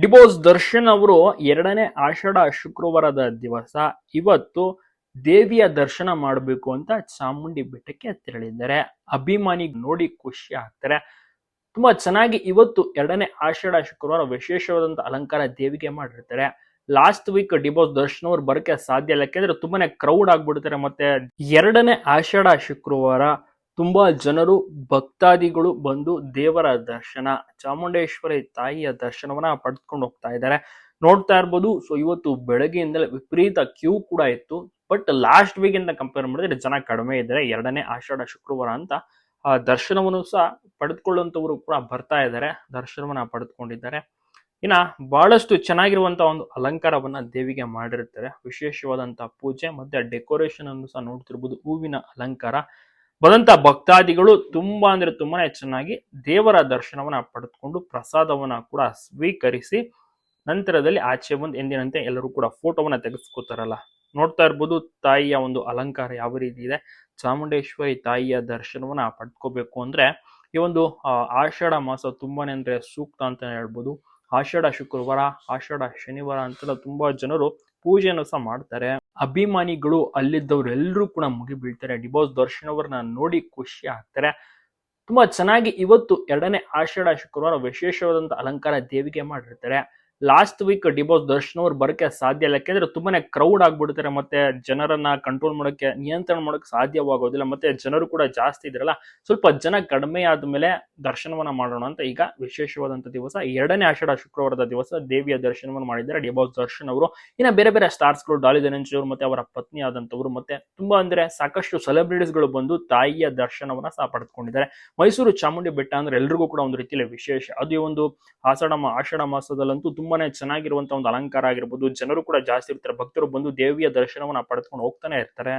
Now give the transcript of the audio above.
D boss Darshan ಅವರು ಎರಡನೇ ಆಷಾಢ ಶುಕ್ರವಾರದ ದಿವಸ ಇವತ್ತು ದೇವಿಯ ದರ್ಶನ ಮಾಡಬೇಕು ಅಂತ ಚಾಮುಂಡಿ ಬೆಟ್ಟಕ್ಕೆ ತೆರಳಿದ್ದಾರೆ. ಅಭಿಮಾನಿ ನೋಡಿ ಖುಷಿ ಆಗ್ತಾರೆ. ತುಂಬಾ ಚೆನ್ನಾಗಿ ಇವತ್ತು ಎರಡನೇ ಆಷಾಢ ಶುಕ್ರವಾರ ವಿಶೇಷವಾದಂತ ಅಲಂಕಾರ ದೇವಿಗೆ ಮಾಡಿರ್ತಾರೆ. ಲಾಸ್ಟ್ ವೀಕ್ ಡಿಬೋಸ್ ದರ್ಶನ್ ಅವ್ರು ಬರಕ್ಕೆ ಸಾಧ್ಯ ಇಲ್ಲ. ಯಾಕೆಂದ್ರೆ ತುಂಬಾನೇ ಕ್ರೌಡ್ ಆಗ್ಬಿಡ್ತಾರೆ. ಮತ್ತೆ ಎರಡನೇ ಆಷಾಢ ಶುಕ್ರವಾರ ತುಂಬಾ ಜನರು, ಭಕ್ತಾದಿಗಳು ಬಂದು ದೇವರ ದರ್ಶನ, ಚಾಮುಂಡೇಶ್ವರಿ ತಾಯಿಯ ದರ್ಶನವನ್ನ ಪಡೆದುಕೊಂಡು ಹೋಗ್ತಾ ಇದ್ದಾರೆ. ನೋಡ್ತಾ ಇರ್ಬೋದು ಸೊ ಇವತ್ತು ಬೆಳಗ್ಗೆಯಿಂದಲೇ ವಿಪರೀತ ಕ್ಯೂ ಕೂಡ ಇತ್ತು. ಬಟ್ ಲಾಸ್ಟ್ ವೀಕ್ ಇಂದ ಕಂಪೇರ್ ಮಾಡಿದ್ರೆ ಜನ ಕಡಿಮೆ ಇದ್ದಾರೆ. ಎರಡನೇ ಆಷಾಢ ಶುಕ್ರವಾರ ಅಂತ, ಆ ದರ್ಶನವನ್ನು ಸಹ ಪಡೆದುಕೊಳ್ಳುವಂತವರು ಕೂಡ ಬರ್ತಾ ಇದ್ದಾರೆ. ದರ್ಶನವನ್ನ ಪಡೆದುಕೊಂಡಿದ್ದಾರೆ. ಇನ್ನ ಬಹಳಷ್ಟು ಚೆನ್ನಾಗಿರುವಂತಹ ಒಂದು ಅಲಂಕಾರವನ್ನ ದೇವಿಗೆ ಮಾಡಿರ್ತಾರೆ. ವಿಶೇಷವಾದಂತಹ ಪೂಜೆ, ಮತ್ತೆ ಡೆಕೋರೇಷನ್ ಅನ್ನು ಸಹ ನೋಡ್ತಿರ್ಬೋದು. ಹೂವಿನ ಅಲಂಕಾರ. ಬಂದಂತ ಭಕ್ತಾದಿಗಳು ತುಂಬಾ ಅಂದ್ರೆ ತುಂಬಾನೇ ಚೆನ್ನಾಗಿ ದೇವರ ದರ್ಶನವನ್ನ ಪಡೆದುಕೊಂಡು ಪ್ರಸಾದವನ್ನ ಕೂಡ ಸ್ವೀಕರಿಸಿ ನಂತರದಲ್ಲಿ ಆಚೆ ಬಂದು ಎಂದಿನಂತೆ ಎಲ್ಲರೂ ಕೂಡ ಫೋಟೋವನ್ನ ತೆಗೆಸ್ಕೋತಾರಲ್ಲ. ನೋಡ್ತಾ ಇರ್ಬೋದು ತಾಯಿಯ ಒಂದು ಅಲಂಕಾರ ಯಾವ ರೀತಿ ಇದೆ. ಚಾಮುಂಡೇಶ್ವರಿ ತಾಯಿಯ ದರ್ಶನವನ್ನ ಪಡ್ಕೋಬೇಕು ಅಂದ್ರೆ ಈ ಒಂದು ಆಷಾಢ ಮಾಸ ತುಂಬಾನೇ ಅಂದ್ರೆ ಸೂಕ್ತ ಅಂತ ಹೇಳ್ಬೋದು. ಆಷಾಢ ಶುಕ್ರವಾರ, ಆಷಾಢ ಶನಿವಾರ ಅಂತೆಲ್ಲ ತುಂಬಾ ಜನರು ಪೂಜೆಯನ್ನು ಸಹ ಮಾಡ್ತಾರೆ. ಅಭಿಮಾನಿಗಳು ಅಲ್ಲಿದ್ದವರೆಲ್ಲರೂ ಕೂಡ ಮುಗಿ ಬೀಳ್ತಾರೆ ಡಿಬೋಸ್ ದರ್ಶನ್ ಅವ್ರನ್ನ ನೋಡಿ ಖುಷಿ ಆಗ್ತಾರೆ. ತುಂಬಾ ಚೆನ್ನಾಗಿ ಇವತ್ತು ಎರಡನೇ ಆಷಾಢ ಶುಕ್ರವಾರ ವಿಶೇಷವಾದಂತ ಅಲಂಕಾರ ದೇವಿಗೆ ಮಾಡಿರ್ತಾರೆ. ಲಾಸ್ಟ್ ವೀಕ್ ಡಿಬೋಸ್ ದರ್ಶನ್ ಅವ್ರು ಬರಕ್ಕೆ ಸಾಧ್ಯ ಇಲ್ಲ. ಯಾಕೆಂದ್ರೆ ತುಂಬಾನೇ ಕ್ರೌಡ್ ಆಗ್ಬಿಡ್ತಾರೆ ಮತ್ತೆ ಜನರನ್ನ ಕಂಟ್ರೋಲ್ ಮಾಡೋಕೆ ನಿಯಂತ್ರಣ ಮಾಡೋಕೆ ಸಾಧ್ಯವಾಗೋದಿಲ್ಲ. ಮತ್ತೆ ಜನರು ಕೂಡ ಜಾಸ್ತಿ ಇದ್ರಲ್ಲ ಸ್ವಲ್ಪ ಜನ ಕಡಿಮೆ ಆದ್ಮೇಲೆ ದರ್ಶನವನ್ನ ಮಾಡೋಣ ಅಂತ ಈಗ ವಿಶೇಷವಾದಂತ ದಿವಸ, ಎರಡನೇ ಆಷಾಢ ಶುಕ್ರವಾರದ ದಿವಸ ದೇವಿಯ ದರ್ಶನವನ್ನು ಮಾಡಿದ್ದಾರೆ ಡಿಬೋಸ್ ದರ್ಶನ್ ಅವರು. ಇನ್ನ ಬೇರೆ ಬೇರೆ ಸ್ಟಾರ್ಸ್ಗಳು ಡಾಲಿ ಧನಂಜಯ್ ಅವರು ಮತ್ತೆ ಅವರ ಪತ್ನಿ ಆದಂತವರು ಮತ್ತೆ ತುಂಬಾ ಅಂದ್ರೆ ಸಾಕಷ್ಟು ಸೆಲೆಬ್ರಿಟೀಸ್ಗಳು ಬಂದು ತಾಯಿಯ ದರ್ಶನವನ್ನ ಸಹ ಪಡೆದುಕೊಂಡಿದ್ದಾರೆ. ಮೈಸೂರು ಚಾಮುಂಡಿ ಬೆಟ್ಟ ಅಂದ್ರೆ ಎಲ್ರಿಗೂ ಕೂಡ ಒಂದು ರೀತಿಯಲ್ಲಿ ವಿಶೇಷ. ಅದು ಒಂದು ಆಷಾಢ ಆಷಾಢ ಮಾಸದಲ್ಲಂತೂ ತುಂಬಾನೇ ಚೆನ್ನಾಗಿರುವಂತಹ ಒಂದು ಅಲಂಕಾರ ಆಗಿರ್ಬೋದು. ಜನರು ಕೂಡ ಜಾಸ್ತಿ ಇರ್ತಾರೆ. ಭಕ್ತರು ಬಂದು ದೇವಿಯ ದರ್ಶನವನ್ನ ಪಡೆದುಕೊಂಡು ಹೋಗ್ತಾನೆ ಇರ್ತಾರೆ.